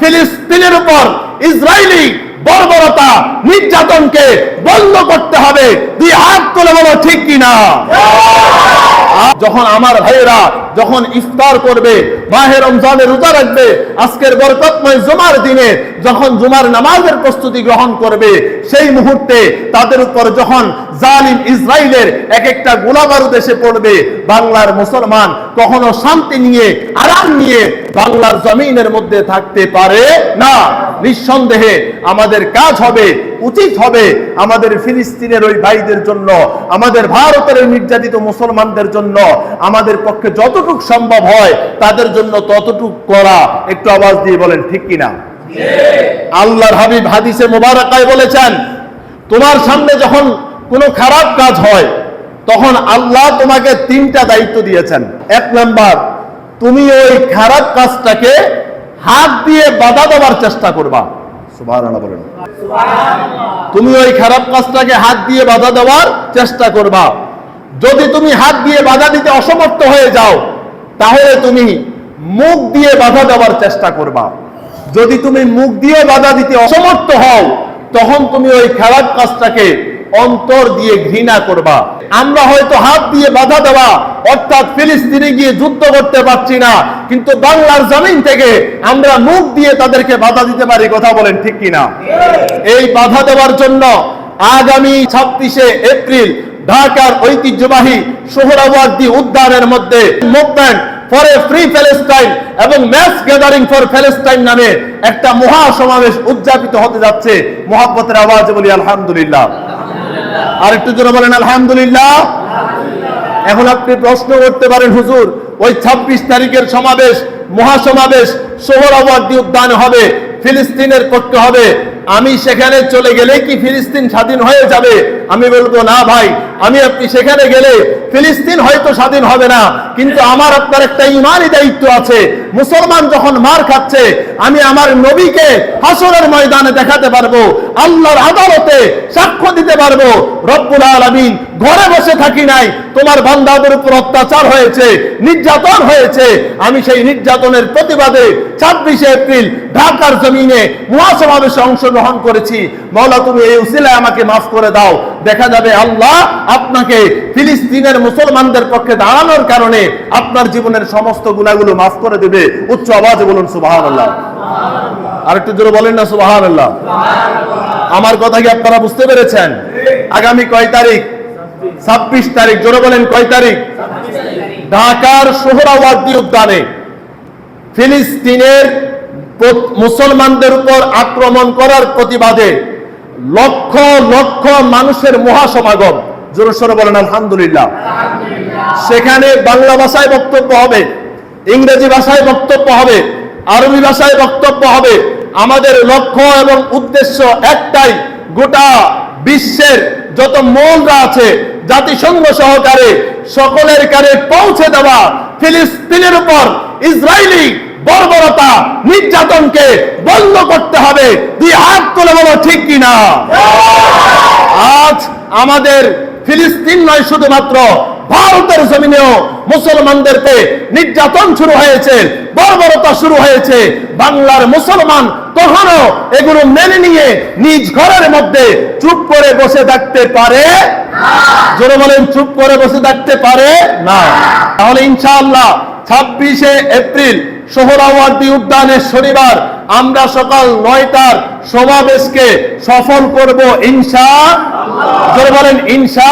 ফিলিস্তিনের উপর ইসরায়েলি বর্বরতা নির্যাতনকে বন্ধ করতে হবে। দুই হাত তুলে বলো ঠিক কিনা? যখন আমার ভাইয়েরা যখন ইফতার করবে, মাহে রমজানের রোজা রাখবে, আজকের বরকতময় জুমার দিনে যখন জুমার নামাজের প্রস্তুতি গ্রহণ করবে, সেই মুহূর্তে তাদের উপর যখন জালিম ইসরায়েলের এক একটা গোলাবারুদ দেশে পড়বে, বাংলার মুসলমান কখনো শান্তি নিয়ে, আরাম নিয়ে বাংলার জমিনের মধ্যে থাকতে পারে না। নিঃসন্দেহে আমাদের কাজ হবে উচিত হবে আমাদের ফিলিস্তিনের ওই ভাইদের জন্য আমাদের ভারতের ওই নির্যাতিত মুসলমানদের জন্য আমাদের পক্ষে যতটুকু সম্ভব হয় তাদের জন্য ততটুক করা। একটু আওয়াজ দিয়ে বলেন ঠিক কিনা? আল্লাহর হাবিব হাদিসে মোবারকায় বলেছেন তোমার সামনে যখন কোনো খারাপ কাজ হয় তখন আল্লাহ তোমাকে তিনটা দায়িত্ব দিয়েছেন। এক নাম্বার তুমি ওই খারাপ কাজটাকে হাত দিয়ে বাধা দেওয়ার চেষ্টা করবা। বলেন। তুমি ওই খারাপ কাজটাকে হাত দিয়ে বাধা দেওয়ার চেষ্টা করবা। যদি তুমি হাত দিয়ে বাধা দিতে অসমর্থ হয়ে যাও তাহলে তুমি মুখ দিয়ে বাধা দেওয়ার চেষ্টা করবা। যদি তুমি মুখ দিয়ে বাধা দিতে অসমর্থ হও তখন তুমি ওই খারাপ কাজটাকে অন্তর দিয়ে ঘৃণা করবা। আমরা হয়তো হাত দিয়ে বাধা দেওয়া, অর্থাৎ ফিলিস্তিনে গিয়ে যুদ্ধ করতে পারছি না, কিন্তু বাংলার জমিন থেকে আমরা মুখ দিয়ে তাদেরকে বাধা দিতে পারি, কথা বলেন ঠিক কিনা? এই বাধা দেওয়ার জন্য আগামী ছাব্বিশে এপ্রিল ঢাকার ঐতিহ্যবাহী সোহরাওয়ার্দী উদ্যানের মধ্যে movement for a free Palestine এবং ম্যাচ গ্যাদারিং ফর প্যালেস্টাইন নামে একটা মহা সমাবেশ উদযাপিত হতে যাচ্ছে। মোহাব্বতের আওয়াজ বলি, আলহামদুলিল্লাহ। আর একটু জোরে বলেন, আলহামদুলিল্লাহ এখন আপনি প্রশ্ন করতে পারেন, হুজুর, ওই ২৬ তারিখের সমাবেশ, মহাসমাবেশ সোহরাওয়ার্দী উদ্যানে হবে, ফিলিস্তিনের পক্ষে হবে। আমি সেখানে চলে গেলে কি ফিলিস্তিন স্বাধীন হয়ে যাবে? আমি বলব, না ভাই, আমি আপনি সেখানে গেলে ফিলিস্তিন হয়তো স্বাধীন হবে না, কিন্তু আমার আপনার একটা ইমানই দায়িত্ব আছে। মুসলমান যখন মার খাচ্ছে, আমি আমার নবীকে হাসরের ময়দানে দেখাতে পারব। আল্লাহর আদালতে দিতে পারব। রব্বুল আলামিন ঘরে বসে থাকি নাই। তোমার বান্দাদের উপর অত্যাচার হয়েছে, নির্যাতন হয়েছে। আমি সেই নির্যাতনের প্রতিবাদে ছাব্বিশে এপ্রিল ঢাকার জমিনে মহাসমাবেশে অংশগ্রহণ করেছি। মৌলা, তুমি এই উসিলায় আমাকে মাফ করে দাও। দেখা যাবে আল্লাহ আপনাকে ফিলিস্তিনের মুসলমানদের পক্ষে দাঁড়ানোর কারণে আপনার জীবনের সমস্ত গুণাগুলো মাফ করে দেবে। উচ্চ আওয়াজে বলুন সুবাহান আল্লাহ আর একটু জোরে বলেন না সুবাহান আল্লাহ আমার কথা কি আপনারা বুঝতে পেরেছেন? আগামী কয় তারিখ? ছাব্বিশ তারিখ। জোরে বলেন, কয় তারিখ? ঢাকার সোহরাওয়ার্দী উদ্যানে ফিলিস্তিনের মুসলমানদের উপর আক্রমণ করার প্রতিবাদে লক্ষ লক্ষ মানুষের মহাসমাগম। জোরে সরে বলেন, আলহামদুলিল্লাহ। সেখানে বাংলা ভাষায় বক্তব্য হবে, ইংরেজি ভাষায় বক্তব্য হবে আরবি ভাষায় বক্তব্য হবে। আমাদের লক্ষ্য এবং উদ্দেশ্য একটাই, গোটা বিশ্বের যত মৌলরা আছে, জাতিসংঘ সহকারে সকলের কারে পৌঁছে দেওয়া ফিলিস্তিনের উপর ইসরায়েলি বর্বরতা, নির্যাতনকে বন্ধ করতে হবে। দুই হাত তুলে বলো, ঠিক কিনা? আজ আমাদের ফিলিস্তিন নয় শুধুমাত্র ভারতের জমিনেও মুসলমানদেরকে নির্যাতন শুরু হয়েছে, বর্বরতা শুরু হয়েছে। বাংলার মুসলমান কখনো এগুলো মেনে নিয়ে নিজ ঘরের মধ্যে চুপ করে বসে থাকতে পারে জোরে বলেন, চুপ করে বসে থাকতে পারে না। তাহলে ইনশাআল্লাহ ছাব্বিশে এপ্রিল সোহরাওয়ার্দী উদ্যানের শনিবার আমরা সকাল নয়টার সমাবেশকে সফল করব ইনশা জোরে বলেন, ইনশা